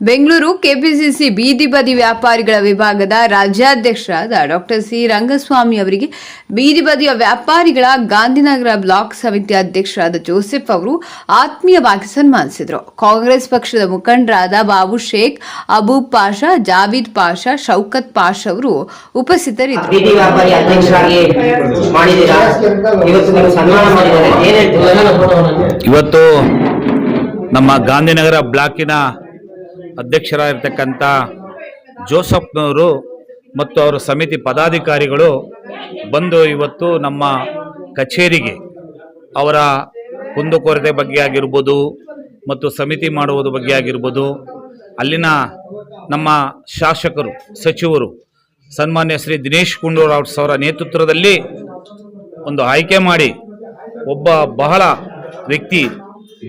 Bengaluru KPCC ಬೀದಿ ಬದಿ ವ್ಯಾಪಾರಿಗಳ ವಿಭಾಗದ ರಾಜ್ಯಾಧ್ಯಕ್ಷರಾದ ಡಾಕ್ಟರ್ ಸಿ ರಂಗಸ್ವಾಮಿ ಅವರಿಗೆ ಬೀದಿ ಬದಿಯ ವ್ಯಾಪಾರಿಗಳ ಗಾಂಧಿನಗರ ಬ್ಲಾಕ್ ಸಮಿತಿ ಅಧ್ಯಕ್ಷರಾದ ಜೋಸೆಫ್ ಅವರು ಆತ್ಮೀಯವಾಗಿ ಸನ್ಮಾನಿಸಿದರು. ಕಾಂಗ್ರೆಸ್ ಪಕ್ಷದ ಮುಖಂಡರಾದ ಬಾಬು ಶೇಖ್ ಅಬೂಬ್ ಪಾಷಾ ಜಾವೀದ್ ಪಾಷಾ ಶೌಕತ್ ಪಾಷಾ ಅವರು ಉಪಸ್ಥಿತರಿದ್ದರು. ಇವತ್ತು ನಮ್ಮ ಗಾಂಧಿನಗರ ಬ್ಲಾಕಿನ ಅಧ್ಯಕ್ಷರಾಗಿರ್ತಕ್ಕಂಥ ಜೋಸಫ್ನವರು ಮತ್ತು ಅವರ ಸಮಿತಿ ಪದಾಧಿಕಾರಿಗಳು ಬಂದು ಇವತ್ತು ನಮ್ಮ ಕಚೇರಿಗೆ ಅವರ ಕುಂದುಕೊರತೆ ಬಗ್ಗೆ ಆಗಿರ್ಬೋದು ಮತ್ತು ಸಮಿತಿ ಮಾಡುವುದು ಬಗ್ಗೆ ಆಗಿರ್ಬೋದು. ಅಲ್ಲಿನ ನಮ್ಮ ಶಾಸಕರು, ಸಚಿವರು, ಸನ್ಮಾನ್ಯ ಶ್ರೀ ದಿನೇಶ್ ಗುಂಡೂರಾವ್ ಅವರ ನೇತೃತ್ವದಲ್ಲಿ ಒಂದು ಆಯ್ಕೆ ಮಾಡಿ ಒಬ್ಬ ಬಹಳ ವ್ಯಕ್ತಿ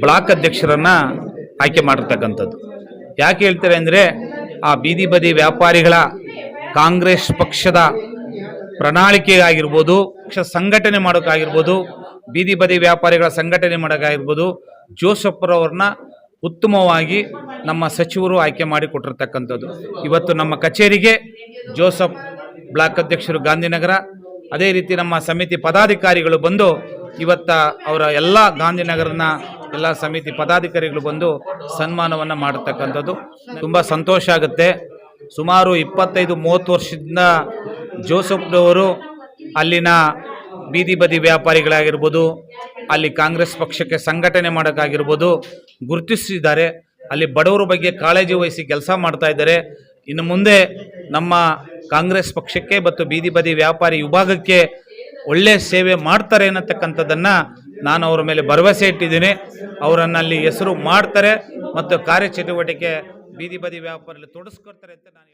ಬ್ಲಾಕ್ ಅಧ್ಯಕ್ಷರನ್ನು ಆಯ್ಕೆ ಮಾಡಿರ್ತಕ್ಕಂಥದ್ದು. ಯಾಕೆ ಹೇಳ್ತಾರೆ ಅಂದರೆ ಆ ಬೀದಿ ಬದಿ ವ್ಯಾಪಾರಿಗಳ ಕಾಂಗ್ರೆಸ್ ಪಕ್ಷದ ಪ್ರಣಾಳಿಕೆಗಾಗಿರ್ಬೋದು ಪಕ್ಷ ಸಂಘಟನೆ ಮಾಡೋಕ್ಕಾಗಿರ್ಬೋದು, ಬೀದಿ ಬದಿ ವ್ಯಾಪಾರಿಗಳ ಸಂಘಟನೆ ಮಾಡೋಕ್ಕಾಗಿರ್ಬೋದು, ಜೋಸಪ್ಪರವ್ರನ್ನ ಉತ್ತಮವಾಗಿ ನಮ್ಮ ಸಚಿವರು ಆಯ್ಕೆ ಮಾಡಿ ಕೊಟ್ಟಿರ್ತಕ್ಕಂಥದ್ದು. ಇವತ್ತು ನಮ್ಮ ಕಚೇರಿಗೆ ಜೋಸಫ್ ಬ್ಲಾಕ್ ಅಧ್ಯಕ್ಷರು ಗಾಂಧಿನಗರ, ಅದೇ ರೀತಿ ನಮ್ಮ ಸಮಿತಿ ಪದಾಧಿಕಾರಿಗಳು ಬಂದು ಇವತ್ತ ಅವರ ಎಲ್ಲ ಗಾಂಧಿನಗರನ ಎಲ್ಲ ಸಮಿತಿ ಪದಾಧಿಕಾರಿಗಳು ಬಂದು ಸನ್ಮಾನವನ್ನು ಮಾಡತಕ್ಕಂಥದ್ದು. ತುಂಬ ಸಂತೋಷ ಆಗುತ್ತೆ. ಸುಮಾರು ಇಪ್ಪತ್ತೈದು, ಮೂವತ್ತು ವರ್ಷದಿಂದ ಜೋಸೆಫ್ನವರು ಅಲ್ಲಿನ ಬೀದಿ ಬದಿ ವ್ಯಾಪಾರಿಗಳಾಗಿರ್ಬೋದು, ಅಲ್ಲಿ ಕಾಂಗ್ರೆಸ್ ಪಕ್ಷಕ್ಕೆ ಸಂಘಟನೆ ಮಾಡೋಕ್ಕಾಗಿರ್ಬೋದು ಗುರುತಿಸಿದ್ದಾರೆ. ಅಲ್ಲಿ ಬಡವರ ಬಗ್ಗೆ ಕಾಳಜಿ ವಹಿಸಿ ಕೆಲಸ ಮಾಡ್ತಾ ಇದ್ದಾರೆ. ಇನ್ನು ಮುಂದೆ ನಮ್ಮ ಕಾಂಗ್ರೆಸ್ ಪಕ್ಷಕ್ಕೆ ಮತ್ತು ಬೀದಿ ಬದಿ ವ್ಯಾಪಾರಿ ವಿಭಾಗಕ್ಕೆ ಒಳ್ಳೆಯ ಸೇವೆ ಮಾಡ್ತಾರೆ ಅನ್ನತಕ್ಕಂಥದ್ದನ್ನು ನಾನು ಅವರ ಮೇಲೆ ಭರವಸೆ ಇಟ್ಟಿದ್ದೀನಿ. ಅವರನ್ನು ಅಲ್ಲಿ ಹೆಸರು ಮಾಡ್ತಾರೆ ಮತ್ತು ಕಾರ್ಯಚಟುವಟಿಕೆ ಬೀದಿ ಬದಿ ವ್ಯಾಪಾರಲ್ಲಿ ತೊಡಸ್ಕೊಡ್ತಾರೆ ಅಂತ ನಾನು